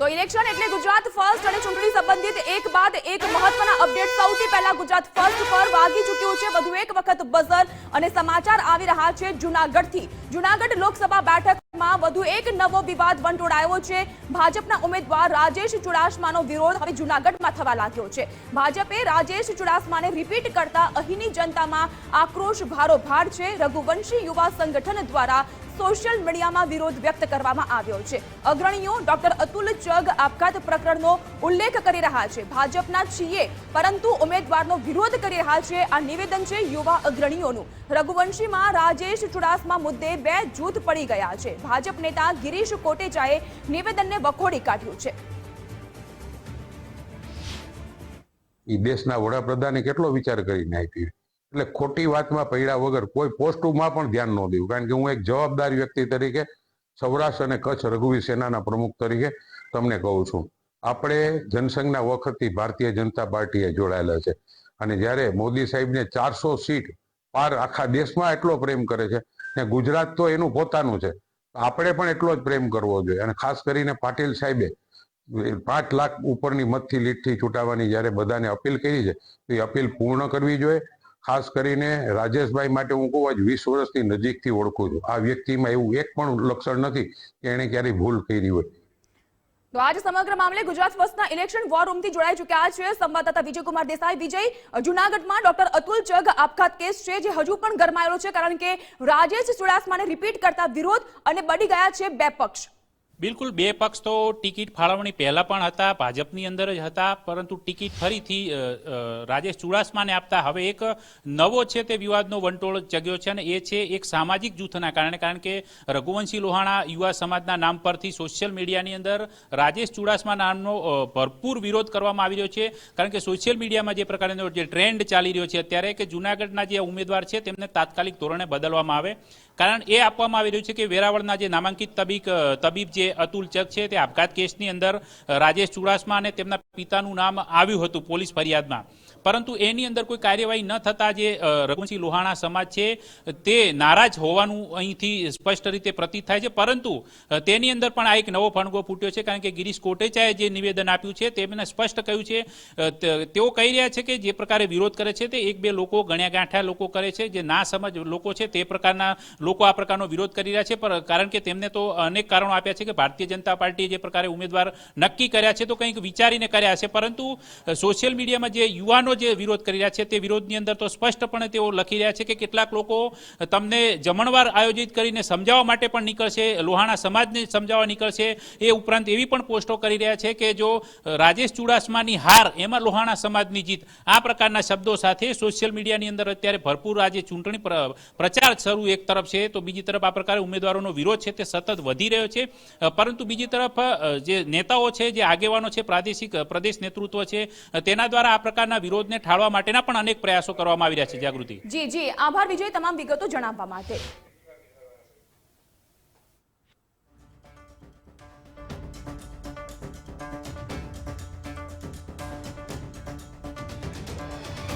તો ઇલેક્શન એટલે ગુજરાત ફર્સ્ટ અને ચૂંટણી સંબંધિત એક બાદ એક મહત્વના અપડેટ સૌથી પહેલા ગુજરાત ફર્સ્ટ પર વાગી ચૂક્યું છે. વધુ એક વખત બઝર અને સમાચાર આવી રહ્યા છે જુનાગઢથી. જુનાગઢ લોકસભા બેઠકમાં વધુ એક નવો વિવાદ વંટોળાયો છે. ભાજપના ઉમેદવાર રાજેશ ચુડાસમાનો વિરોધ હવે જુનાગઢમાં થવા લાગ્યો છે. ભાજપે રાજેશ ચુડાસમાને રિપીટ કરતા અહીંની જનતામાં આક્રોશ ભારોભાર છે. રઘુવંશી યુવા સંગઠન દ્વારા સોશિયલ મીડિયામાં વિરોધ વ્યક્ત કરવામાં આવ્યો છે. અગ્રણીઓ ડોક્ટર અતુલ ચગ આપઘાત પ્રકરણનો ઉલ્લેખ કરી રહ્યા છે. ભાજપના છીએ, પરંતુ ઉમેદવારનો વિરોધ કરી રહ્યા છે. આ નિવેદન છે યુવા અગ્રણીઓનું. રઘુવંશીમાં રાજેશ ચુડાસમા મુદ્દે બે જૂથ પડી ગયા છે. ભાજપ નેતા ગિરીશ કોટેચાએ નિવેદનને વખોડી કાઢ્યું છે. દેશના વડાપ્રધાને કેટલો વિચાર કરીને આપી? એટલે ખોટી વાતમાં પડ્યા વગર કોઈ પોસ્ટમાં પણ ધ્યાન ન દેવું. કારણ કે હું એક જવાબદાર વ્યક્તિ તરીકે સૌરાષ્ટ્ર અને કચ્છ રઘુવીર સેનાના પ્રમુખ તરીકે તમને કહું છું. આપણે જનસંઘના વખતથી ભારતીય જનતા પાર્ટીએ જોડાયેલા છે. અને જ્યારે મોદી સાહેબને ચારસો સીટ પાર આખા દેશમાં એટલો પ્રેમ કરે છે ને ગુજરાત તો એનું પોતાનું છે. આપણે પણ એટલો જ પ્રેમ કરવો જોઈએ. અને ખાસ કરીને પાટીલ સાહેબે પાંચ લાખ ઉપરની મતથી લીટથી ચૂંટાવાની જ્યારે બધાને અપીલ કરી છે, તો એ અપીલ પૂર્ણ કરવી જોઈએ. ખાસ કરીને રાજેશભાઈ માટે હું કહું આજ વીસ વર્ષથી નજીકથી ઓળખું છું. આ વ્યક્તિમાં એવું એક પણ લક્ષણ નથી કે એણે ક્યારેય ભૂલ કરી હોય. તો આજ સમગ્ર મામલે ગુજરાત ફર્સ્ટના ઇલેક્શન વોર રૂમથી જોડાઈ ચૂક્યા છે સંવાદદાતા વિજયકુમાર દેસાઈ. વિજય, જુનાગઢમાં ડોક્ટર અતુલ ચગ આપઘાત કેસ છે જે હજુ પણ ગરમાયેલો છે કારણ કે રાજેશ ચુડાસમાને રિપીટ કરતા વિરોધ અને બળી ગયા છે બે પક્ષ. બિલકુલ, બે પક્ષ તો ટિકિટ ફાળવણી પહેલા પણ હતા, ભાજપની અંદર જ હતા, પરંતુ ટિકિટ ફરીથી રાજેશ ચુડાસમાને આપતા હવે એક નવો છે તે વિવાદનો વંટોળ જગ્યો છે અને એ છે એક સામાજિક જૂથના કારણે, કારણ કે રઘુવંશી લોહાણા યુવા સમાજના નામ પરથી સોશિયલ મીડિયાની અંદર રાજેશ ચુડાસમા નામનો ભરપૂર વિરોધ કરવામાં આવી રહ્યો છે. કારણ કે સોશિયલ મીડિયામાં જે પ્રકારનો જે ટ્રેન્ડ ચાલી રહ્યો છે અત્યારે કે જુનાગઢના જે ઉમેદવાર છે તેમને તાત્કાલિક ધોરણે બદલવામાં આવે. કારણ એ આપવામાં આવી રહ્યું છે કે વેરાવળના જે નામાંકિત તબીબ તબીબ જે અતુલ ચક છે તે આપઘાત કેસની અંદર રાજેશ ચુડાસમા અને તેમના પિતાનું નામ આવ્યું હતું પોલીસ ફરિયાદમાં. પરંતુ એની અંદર કોઈ કાર્યવાહી ન થતા જે રઘુવંશી લોહાણા સમાજ છે, તે નારાજ હોવાનું અહીંથી સ્પષ્ટ રીતે પ્રતીત થાય છે. પરંતુ તેની અંદર પણ આ એક નવો ફણગો ફૂટ્યો છે કારણ કે ગિરીશ કોટેચાએ જે નિવેદન આપ્યું છે તેમને સ્પષ્ટ કહ્યું છે. તેઓ કહી રહ્યા છે કે જે પ્રકારે વિરોધ કરે છે તે એક બે લોકો ગણ્યા ગાંઠ્યા લોકો કરે છે. જે ના સમજ લોકો છે તે પ્રકારના લોકો આ પ્રકારનો વિરોધ કરી રહ્યા છે. પણ કારણ કે તેમને તો અનેક કારણો આપ્યા છે કે ભારતીય જનતા પાર્ટીએ જે પ્રકારે ઉમેદવાર નક્કી કર્યા છે તો કંઈક વિચારીને કર્યા છે. પરંતુ સોશિયલ મીડિયામાં જે યુવાનો જે વિરોધ કરી રહ્યા છે તે વિરોધની અંદર તો સ્પષ્ટપણે તેઓ લખી રહ્યા છે કે કેટલાક લોકો તમને જમણવાર આયોજિત કરીને સમજાવવા માટે પણ નીકળશે, લોહાણા સમાજને સમજાવવા નીકળશે. એ ઉપરાંત એવી પણ પોસ્ટો કરી રહ્યા છે કે જો રાજેશ ચુડાસમાની હાર એમાં લોહાણા સમાજની જીત, આ પ્રકારના શબ્દો સાથે સોશિયલ મીડિયાની અંદર અત્યારે ભરપૂર આજે ચૂંટણી પ્રચાર શરૂ એક તરફ છે. તો બીજી તરફ આ પ્રકારે ઉમેદવારોનો વિરોધ છે તે સતત વધી રહ્યો છે. પરંતુ બીજી તરફ જે નેતાઓ છે, જે આગેવાનો છે, પ્રાદેશિક પ્રદેશ નેતૃત્વ છે તેના દ્વારા આ પ્રકારના વિરોધને ઠાળવા માટેના પણ અનેક પ્રયાસો કરવામાં આવી રહ્યા છે જાગૃતિ. જી જી. આભાર વિજય તમામ વિગતો જણાવવા માટે.